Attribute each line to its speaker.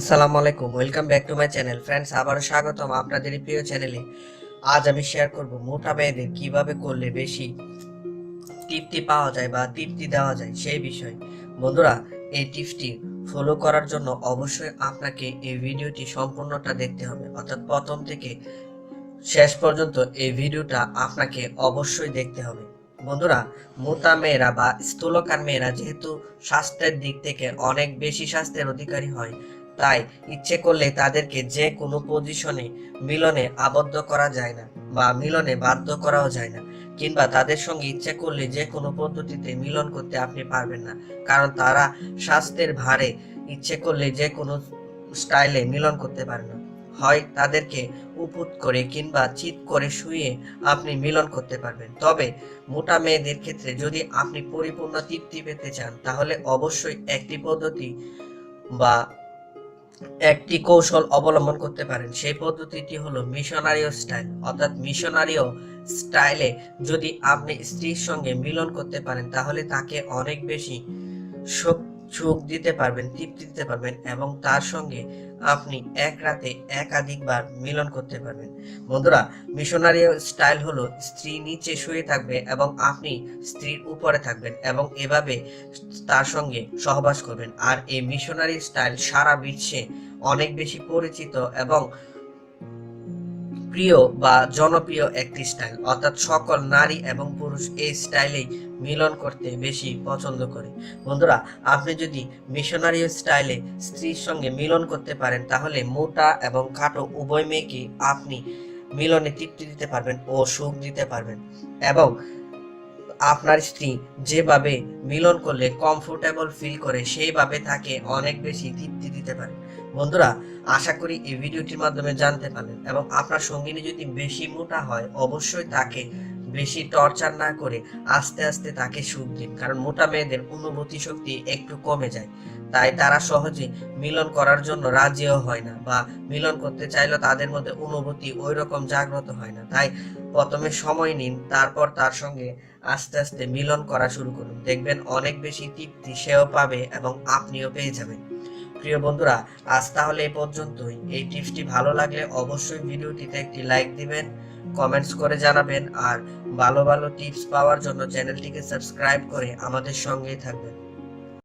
Speaker 1: আসসালামু আলাইকুম, welcome back to my channel. Friends, আবারও স্বাগতম আপনাদের প্রিয় চ্যানেলে। আজ আমি শেয়ার করব মোটা মেয়েদের কীভাবে করলে বেশি তৃপ্তি পাওয়া যায় বা তৃপ্তি দেওয়া যায় সেই বিষয়। বন্ধুরা, এই টিপসটি ফলো করার জন্য অবশ্যই আপনাকে এই ভিডিওটি সম্পূর্ণটা দেখতে হবে। অর্থাৎ প্রথম থেকে শেষ পর্যন্ত এই ভিডিওটা আপনাকে অবশ্যই দেখতে হবে। বন্ধুরা, মোটা মেয়েরা বা স্থূলকার মেয়েরা যেহেতু স্বাস্থ্যের দিক থেকে অনেক বেশি স্বাস্থ্যের অধিকারী হয় তাই ইচ্ছে করলে তাদেরকে যে কোনো পজিশনে মিলনে আবদ্ধ করা যায় না বা মিলনে বাধ্য করাও যায় না। কিংবা তাদের সঙ্গে ইচ্ছে করলে যে কোনো পদ্ধতিতে মিলন করতে আপনি পারবেন না। কারণ তারা স্বাস্থ্যের ভারে ইচ্ছে করলে যে কোনো স্টাইলে মিলন করতে পারে না। হয় তাদেরকে উপুত করে কিংবা চিৎ করে শুয়ে আপনি মিলন করতে পারবেন। তবে মোটা মেয়েদের ক্ষেত্রে যদি আপনি পরিপূর্ণ তৃপ্তি পেতে চান, তাহলে অবশ্যই একটি পদ্ধতি বা একটি কৌশল অবলম্বন করতে পারেন। সেই পদ্ধতিটি হলো মিশনারিও স্টাইল, অর্থাৎ মিশনারিও স্টাইলে যদি আপনি স্ত্রীর সঙ্গে মিলন করতে পারেন, তাহলে তাকে অনেক বেশি সুখ দিতে পারবেন, তৃপ্তি দিতে পারবেন এবং তার সঙ্গে আপনি এক রাতে একাধিকবার মিলন করতে পারবেন। বন্ধুরা মিশনারি স্টাইল হলো স্ত্রী নিচে শুয়ে থাকবে এবং আপনি স্ত্রীর উপরে থাকবেন এবং এভাবে তার সঙ্গে সহবাস করবেন। আর এই মিশনারি স্টাইল সারা বিশ্বে অনেক বেশি পরিচিত এবং প্রিয় বা জনপ্রিয় একটি স্টাইল, অর্থাৎ সকল নারী এবং পুরুষ এই স্টাইলেই মিলন করতে বেশি পছন্দ করে। বন্ধুরা, আপনি যদি মিশনারি স্টাইলে স্ত্রীর সঙ্গে মিলন করতে পারেন, তাহলে মোটা এবং খাটো উভয় মেয়েকে আপনি মিলনে তৃপ্তি দিতে পারবেন ও সুখ দিতে পারবেন। এবং আপনার স্ত্রী যেভাবে মিলন করলে কমফোর্টেবল ফিল করে, সেইভাবে তাকে অনেক বেশি তৃপ্তি দিতে পারেন বন্ধুরা, আশা করি এই ভিডিওটির মাধ্যমে জানতে পারলেন এবং আপনার সঙ্গিনী যদি বেশি মোটা হয়, অবশ্যই তাকে বেশি টর্চার না করে আস্তে আস্তে তাকে সুখ দিন। কারণ মোটা মেয়েদের অনুভূতি শক্তি একটু কমে যায়। তাই তারা সহজে মিলন করার জন্য রাজিও হয় না বা মিলন করতে চাইলেও তাদের মধ্যে অনুভূতি ওই রকম জাগ্রত হয় না। তাই প্রথমে সময় নিন, তারপর তার সঙ্গে আস্তে আস্তে মিলন করা শুরু করুন। দেখবেন অনেক বেশি তৃপ্তি সেও পাবে এবং আপনিও পেয়ে যাবেন। প্রিয় বন্ধুরা, আজ তাহলে এই পর্যন্তই। এই টিপসটি ভালো লাগলে অবশ্যই ভিডিওটিতে একটি লাইক দিবেন, কমেন্টস করে জানাবেন, আর ভালো ভালো টিপস পাওয়ার জন্য চ্যানেলটিকে সাবস্ক্রাইব করে আমাদের সঙ্গেই থাকবেন।